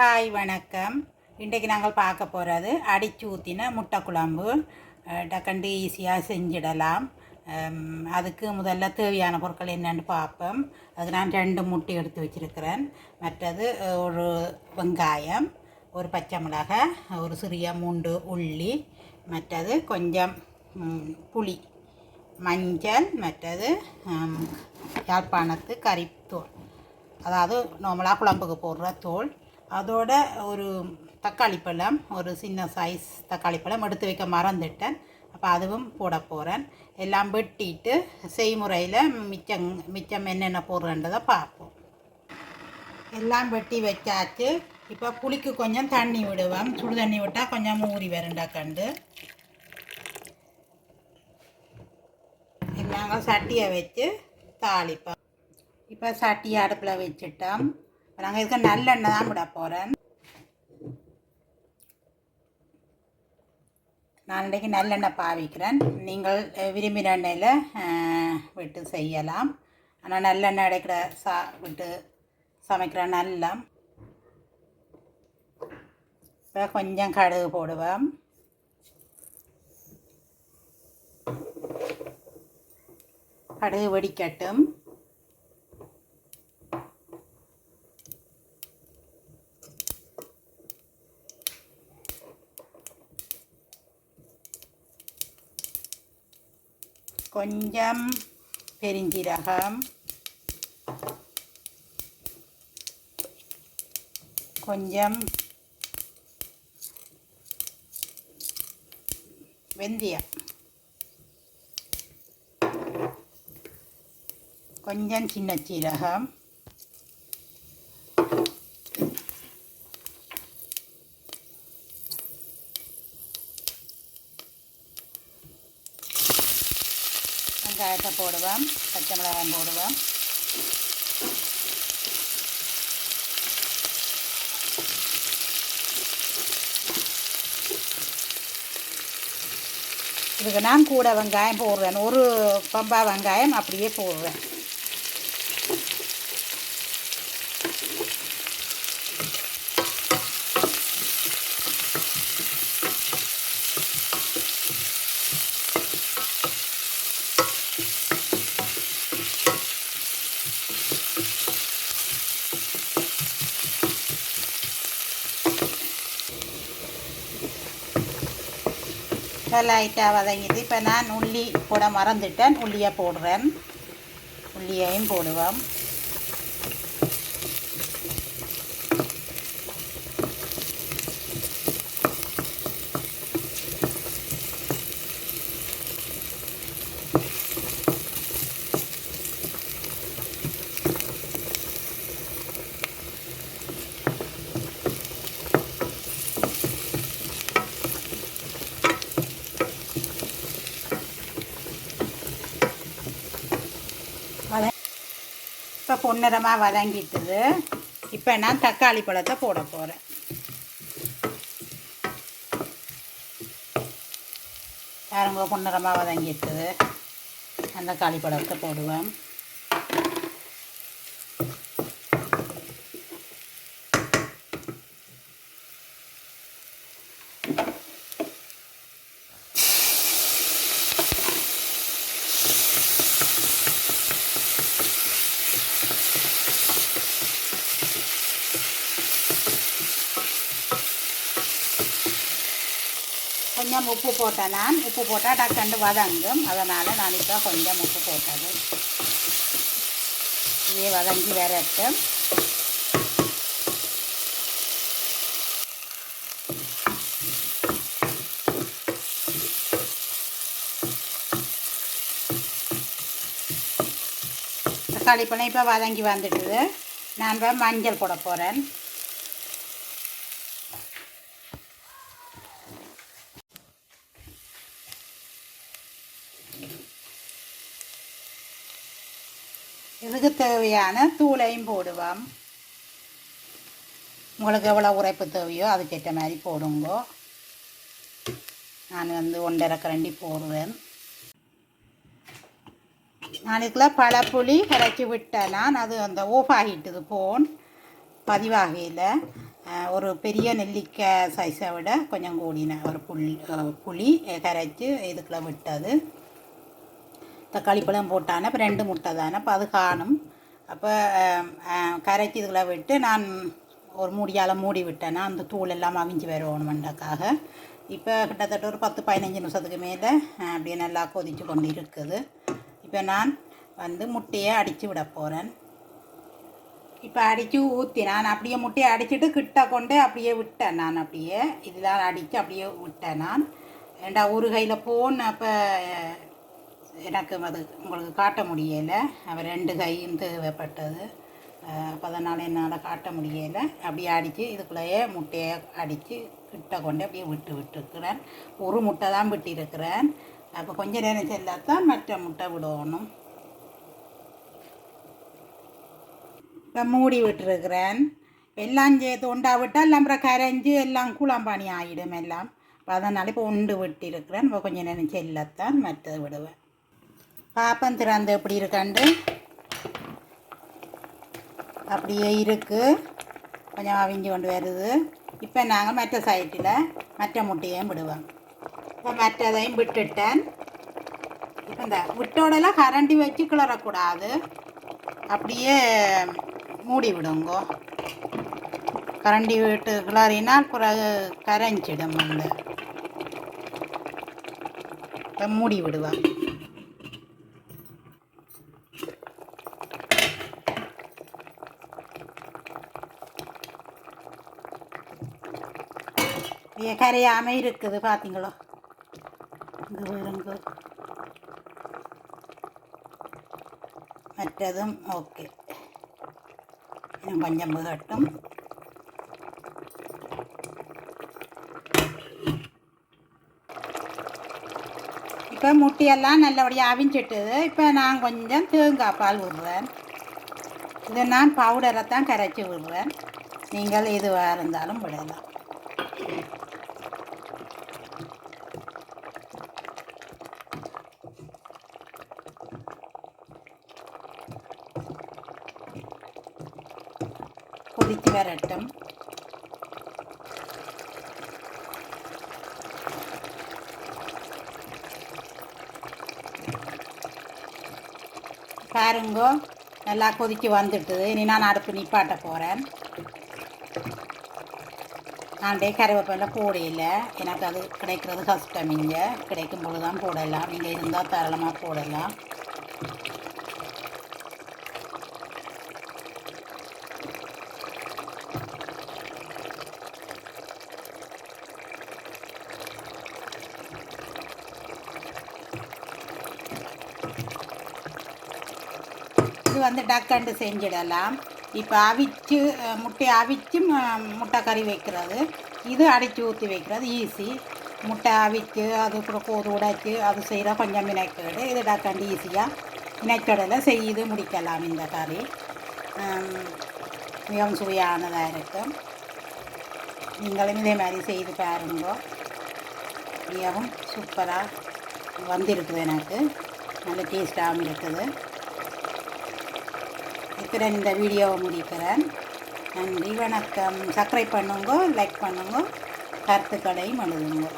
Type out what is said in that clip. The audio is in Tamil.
ஹாய் வணக்கம். இன்றைக்கு நாங்கள் பார்க்க போகிறது அடிச்சு ஊற்றின முட்டை குழம்பு. டக்கண்டு ஈஸியாக செஞ்சிடலாம். அதுக்கு முதல்ல தேவையான பொருட்கள் என்னென்னு பார்ப்போம். அதுக்கு நான் ரெண்டு முட்டை எடுத்து வச்சுருக்கிறேன். மற்றது ஒரு வெங்காயம் ஒரு பச்சை மிளகாய் ஒரு சிறிய மூண்டு உள்ளி மற்றது கொஞ்சம் புளி மஞ்சள் மற்றது யாழ்ப்பாணத்து கறித்தூள். அதாவது நார்மலாக குழம்புக்கு போடுற தோல் அதோட ஒரு தக்காளி பழம் ஒரு சின்ன சைஸ் தக்காளி பழம் எடுத்து வைக்க மறந்துட்டேன். அப்போ அதுவும் போட போகிறேன் எல்லாம் வெட்டிட்டு செய்முறையில் மிச்சம் மிச்சம் என்னென்ன போடுறன்றதை பார்ப்போம். எல்லாம் வெட்டி வச்சாச்சு. இப்போ புளிக்கு கொஞ்சம் தண்ணி விடுவேன் சுடு தண்ணி விட்டால் கொஞ்சம் ஊறி வருண்டா கண்டு. நாங்கள் சட்டியை வச்சு தாளிப்போம். இப்போ சட்டியை அடுப்பில் வச்சுட்டோம். நாங்கள் இதுக்கு நல்லெண்ணெய் தான் விட போகிறேன் நான் இன்றைக்கு நல்லெண்ணெய் பாவிக்கிறேன். நீங்கள் விரும்பின எண்ணெயில் விட்டு செய்யலாம். ஆனால் நல்லெண்ணெய் அடைக்கிற சா விட்டு சமைக்கிற நல்லம் இப்போ கொஞ்சம் கடுகு போடுவேன் கடுகு வெடிக்கட்டும். கொஞ்சம் பெருஞ்சீரகம் கொஞ்சம் வெந்தயம் கொஞ்சம் சின்ன சீரகம் போடுவோம் போடுவேன். பச்சை மிளகாய் போடுவேன். இதுக்கு நான் கூட வெங்காயம் போடுறேன் ஒரு பம்பா வெங்காயம் அப்படியே போடுறேன் லைட்டாக வதங்கிட்டு இப்போ நான் உள்ளி போட மறந்துட்டேன். உள்ளியை போடுறேன். உள்ளியையும் போடுவோம். இப்போ பொன்னிறமாக வதங்கிட்டுது. இப்போ நான் தக்காளி பழத்தை போட போகிறேன் பாருங்க பொன்னிறமாக வதங்கிட்டுது. அந்த காளி பழத்தை போடுவேன் கொஞ்சம் உப்பு போட்டேன்? நான் உப்பு போட்டால் டக்குண்டு வதங்கும் அதனால் நான் இப்போ கொஞ்சம் உப்பு போட்டது. இதே வதங்கி வரட்டும் தக்காளி பழம் இப்போ வதங்கி வந்துட்டுது நான் இப்போ மஞ்சள் போட போகிறேன் இதுக்கு தேவையான தூளையும் போடுவோம். உங்களுக்கு எவ்வளோ உரைப்பு தேவையோ அதுக்கேற்ற மாதிரி போடுங்க. நான் வந்து ஒன்றரை கரண்டி போடுவேன். நான் இதுக்குள்ள பழப்புளி கரைச்சி விட்டேன் நான் அது அந்த ஓஃப் ஆகிட்டுது போன். பதிவாகையில் ஒரு பெரிய நெல்லிக்காய் சைஸை விட கொஞ்சம் கூடின ஒரு புளி புளி கரைச்சி இதுக்குள்ள விட்டது. தக்காளி பழம் போட்டான இப்போ ரெண்டு முட்டை தானே அப்போ அது காணும். அப்போ கரைச்சி இதில் விட்டு நான் ஒரு மூடியால் மூடி விட்டேன்னா அந்த தூள் எல்லாம் அவிஞ்சு வரணுமெண்டக்காக இப்போ கிட்டத்தட்ட ஒரு பத்து பதினஞ்சு நிமிஷத்துக்கு மேலே அப்படியே நல்லா கொதிச்சு கொண்டு இருக்குது இப்போ நான் வந்து முட்டையை அடித்து விட போகிறேன் இப்போ அடித்து ஊற்றி நான் அப்படியே முட்டையை அடிச்சுட்டு கிட்ட கொண்டு அப்படியே விட்டேன் நான் அப்படியே. இதெல்லாம் அடித்து அப்படியே விட்டேன் நான். ஏண்டா ஒரு கையில் போன் அப்போ எனக்கு அது உங்களுக்கு காட்ட முடியலை. அவன் ரெண்டு கையும் தேவைப்பட்டது. அப்போ அதனால் என்னால் காட்ட முடியலை. அப்படியே அடித்து இதுக்குள்ளேயே முட்டையை அடித்து கிட்ட கொண்டு அப்படியே விட்டு விட்டுருக்கிறேன். ஒரு முட்டை தான் விட்டிருக்கிறேன் அப்போ கொஞ்ச நேரம் செல்லாதான் மற்ற முட்டை விடணும். இப்போ மூடி விட்டுருக்கிறேன். எல்லாம் சேர்த்து உண்டா விட்டால் அப்புறம் கரைஞ்சி எல்லாம் கூழாம்பாணி ஆகிடும் எல்லாம். அப்போ அதனால் இப்போ உண்டு விட்டிருக்கிறேன். இப்போ கொஞ்சம் நேரம் செல்லத்தான் மற்றது விடுவேன். பாப்பம் திறந்து எப்படி இருக்காண்டு அப்படியே இருக்குது கொஞ்சம் அவிஞ்சு கொண்டு வருது. இப்போ நாங்கள் மற்ற சைட்டில் மற்ற முட்டையையும் விடுவோம். இப்போ மற்றதையும் விட்டுட்டேன். இப்போ இந்த விட்டோடலாம் கரண்டி வச்சு கிளறக்கூடாது. அப்படியே மூடி விடுங்கோ. கரண்டி விட்டு கிளறினால் பிறகு கரைஞ்சிடும் அந்த. இப்போ மூடி விடுவேன் கரையாமல் இருக்குது பார்த்தீங்களோ இங்கே வருங்க மற்றதும் ஓகே. இன்னும் கொஞ்சம் கட்டும் இப்போ முட்டையெல்லாம் நல்லபடியாக அவிஞ்சிட்டுது இப்போ நான் கொஞ்சம் தேங்காய் பால் விடுறேன் இதை நான் பவுடரை தான் கரைச்சி விடுறேன் நீங்கள் இதுவாக இருந்தாலும் விடலாம் கொதித்து வரட்டும் பாருங்கோ நல்லா கொதிக்கு வந்துட்டுது. இனி நான் அடுப்பு நிப்பாட்ட போகிறேன் நான் டே கருவேப்பிலை போடையில எனக்கு அது கிடைக்கிறது கஷ்டம் இங்கே. கிடைக்கும் பொழுது தான் போடலாம். நீங்கள் இருந்தால் தாராளமாக போடலாம். வந்து டக்கண்டு செஞ்சிடலாம். இப்போ அவிச்சு முட்டையை அவிச்சும் முட்டை கறி வைக்கிறது. இது அடித்து ஊற்றி வைக்கிறது. ஈஸி. முட்டை அவிச்சு அது கூட கோது உடைச்சி அது செய்கிற கொஞ்சம் வினைக்கேடு. இது டக்கண்டு ஈஸியாக மினைக்கடலை செய்து முடிக்கலாம் இந்த கறி. மிகவும் சுவையானதாக இருக்கும் நீங்களும் இதே மாதிரி செய்து பாருங்க. மிகவும் சூப்பராக வந்திருக்குது எனக்கு. நல்ல டேஸ்டாகவும் இருக்குது. இத்துடன் இந்த வீடியோவை முடிக்கிறேன். நன்றி வணக்கம். சப்ஸ்கிரைப் பண்ணுங்க லைக் பண்ணுங்க கருத்துக்களையும் எழுதுங்க.